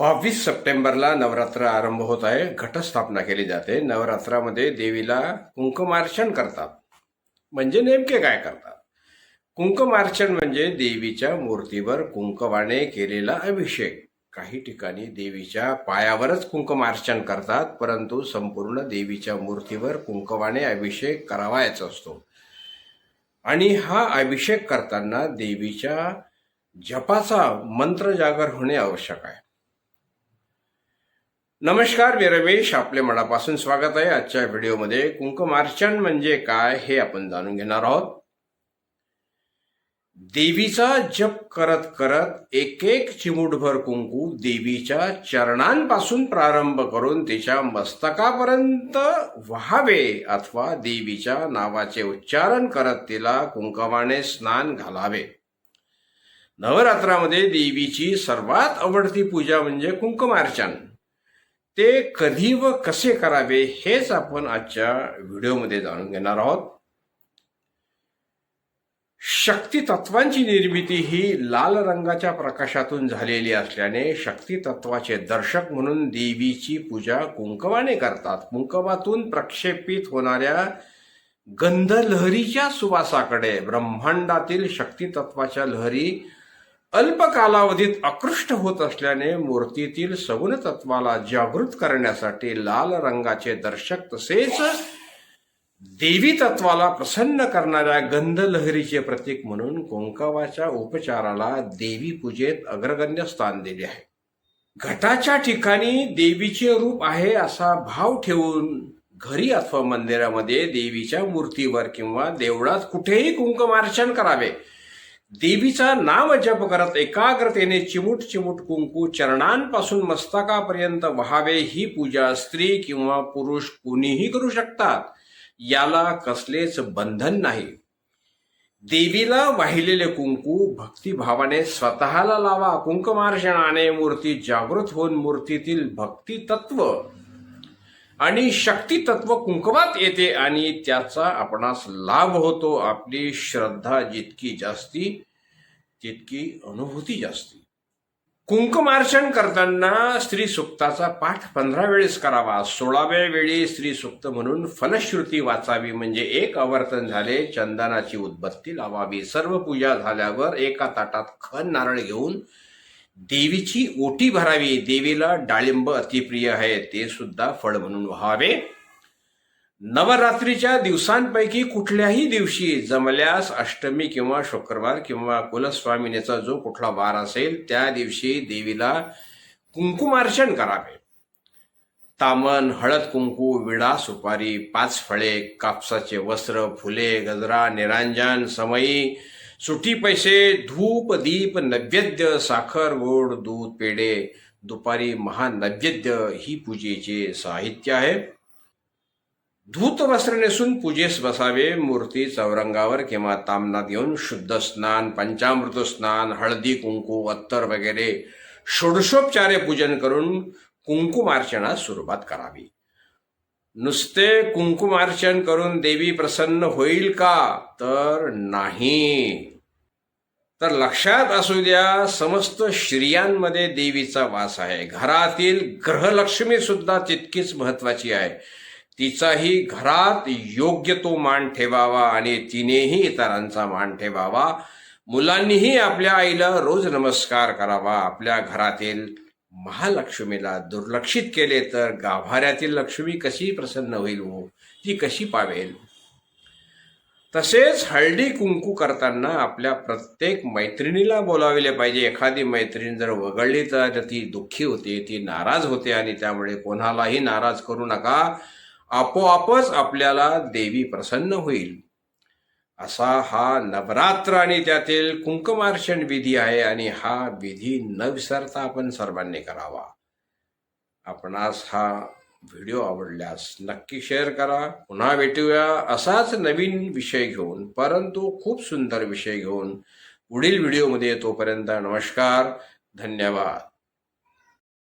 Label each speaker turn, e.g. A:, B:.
A: बावीस सप्टेंबरला नवरात्र आरंभ होत आहे. घटस्थापना केली जाते. नवरात्रामध्ये देवीला कुंकुमार्चन करतात. म्हणजे नेमके काय करतात? कुंकुमार्चन म्हणजे देवीच्या मूर्तीवर कुंकवाने केलेला अभिषेक. काही ठिकाणी देवीच्या पायावरच कुंकुमार्चन करतात परंतु संपूर्ण देवीच्या मूर्तीवर कुंकवाने अभिषेक करावायचा असतो. आणि हा अभिषेक करताना देवीच्या जपाचा मंत्र जागर होणे आवश्यक आहे. नमस्कार मी रमेश. आपले मनापासून स्वागत आहे आजच्या व्हिडिओमध्ये. कुंकुमार्चन म्हणजे काय हे आपण जाणून घेणार आहोत. देवीचा जप करत करत एक एक चिमूटभर कुंकू देवीच्या चरणांपासून प्रारंभ करून तिच्या मस्तकापर्यंत व्हावे अथवा देवीच्या नावाचे उच्चारण करत तिला कुंकवाने स्नान घालावे. नवरात्रामध्ये देवीची सर्वात आवडती पूजा म्हणजे कुंकुमार्चन ते कधी व कसे करावे हेच आपण आजच्या व्हिडिओमध्ये जाणून घेणार आहोत. शक्ती तत्वांची निर्मिती ही लाल रंगाच्या प्रकाशातून झालेली असल्याने शक्ती तत्वाचे दर्शक म्हणून देवीची पूजा कुंकवाने करतात. कुंकवातून प्रक्षेपित होणाऱ्या गंधलहरीच्या सुवासाकडे ब्रह्मांडातील शक्ती तत्वाच्या लहरी अल्प कालावधीत आकृष्ट होत असल्याने मूर्तीतील सगुण तत्वाला जागृत करण्यासाठी लाल रंगाचे दर्शक तसेच देवी तत्वाला प्रसन्न करणाऱ्या गंधलहरीचे प्रतीक म्हणून कोंकावाच्या उपचाराला देवी पूजेत अग्रगण्य स्थान दिले आहे. घटाच्या ठिकाणी देवीचे रूप आहे असा भाव ठेवून घरी अथवा मंदिरामध्ये देवीच्या मूर्तीवर किंवा देवळात कुठेही कुंकुमार्चन करावे. देवीचा नाम जप करत एकाग्रतेने चिमुट चिमुट कुंकू चरणांपासून मस्तकापर्यंत व्हावे ही पूजा स्त्री किंवा पुरुष कुणीही करू शकतात. याला कसलेच बंधन नाही. देवीला वाहिलेले कुंकू भक्तिभावाने स्वतःला लावा. कुंकुमार्चनाने मूर्ती जागृत होऊन मूर्तीतील भक्ती तत्व आणि शक्ती तत्व कुंकवात येते आणि त्याचा आपणास लाभ होतो. आपली श्रद्धा जितकी जास्ती तितकी अनुभूती जास्ती. कुंकमार्चन करताना स्त्री सुक्ताचा पाठ पंधरा वेळेस करावा. सोळाव्या वेळी स्त्री सुक्त म्हणून फलश्रुती वाचावी म्हणजे एक आवर्तन झाले चंदनाची उद्बत्ती लावावी. सर्व पूजा झाल्यावर एका ताटात खण नारळ घेऊन देवीची ओटी भरावी देवीला डाळिंब अतिप्रिय आहे ते सुद्धा फळ म्हणून व्हावे. नवरात्रीच्या दिवसांपैकी कुठल्याही दिवशी जमल्यास अष्टमी किंवा शुक्रवार किंवा कुलस्वामिनीचा जो कुठला वार असेल त्या दिवशी देवीला कुंकुमार्चन करावे. तामन हळद कुंकू विडा सुपारी पाच फळे कापसाचे वस्त्र फुले गजरा निरांजन समयी सुटी पैसे धूप दीप नैवेद्य साखर गोड दूध पेढे. दुपारी महानैवेद्य ही पूजेचे साहित्य आहे. धूत वस्त्र नेसून पूजेस बसावे. मूर्ती चौरंगावर किंवा तामनात येऊन शुद्ध स्नान पंचामृत स्नान हळदी कुंकू अत्तर वगैरे. षोडशोपचारे पूजन करून कुंकुमार्चनास सुरुवात करावी. नुसते कुंकुमार्चन करून देवी प्रसन्न होईल का? तर नाही. तर लक्षात असू द्या समस्त स्त्रियांमध्ये देवीचा वास आहे. घरातील ग्रहलक्ष्मी सुद्धा तितकीच महत्वाची आहे. तिचाही घरात योग्य तो मान ठेवावा आणि तिनेही इतरांचा मान ठेवावा. मुलांनीही आपल्या आईला रोज नमस्कार करावा. आपल्या घरातील महालक्ष्मीला दुर्लक्षित केले तर गाभाऱ्यातील लक्ष्मी कशी प्रसन्न होईल हो? ती कशी पावेल? तसेच हळदी कुंकू करताना आपल्या प्रत्येक मैत्रिणीला बोलाविले पाहिजे. एखादी मैत्रीण जर वगळली तर ती दुःखी होते ती नाराज होते आणि त्यामुळे कोणालाही नाराज करू नका. आपोआपच आपल्याला देवी प्रसन्न होईल. असा हा नवरात्र आणि त्यातील कुंकुमार्चन विधी आहे आणि हा विधी न विसरता आपण सर्वांनी करावा. आपणास हा व्हिडिओ आवडल्यास नक्की शेअर करा. पुन्हा भेटूया असाच नवीन विषय घेऊन परंतु खूप सुंदर विषय घेऊन पुढील व्हिडिओमध्ये तोपर्यंत नमस्कार धन्यवाद.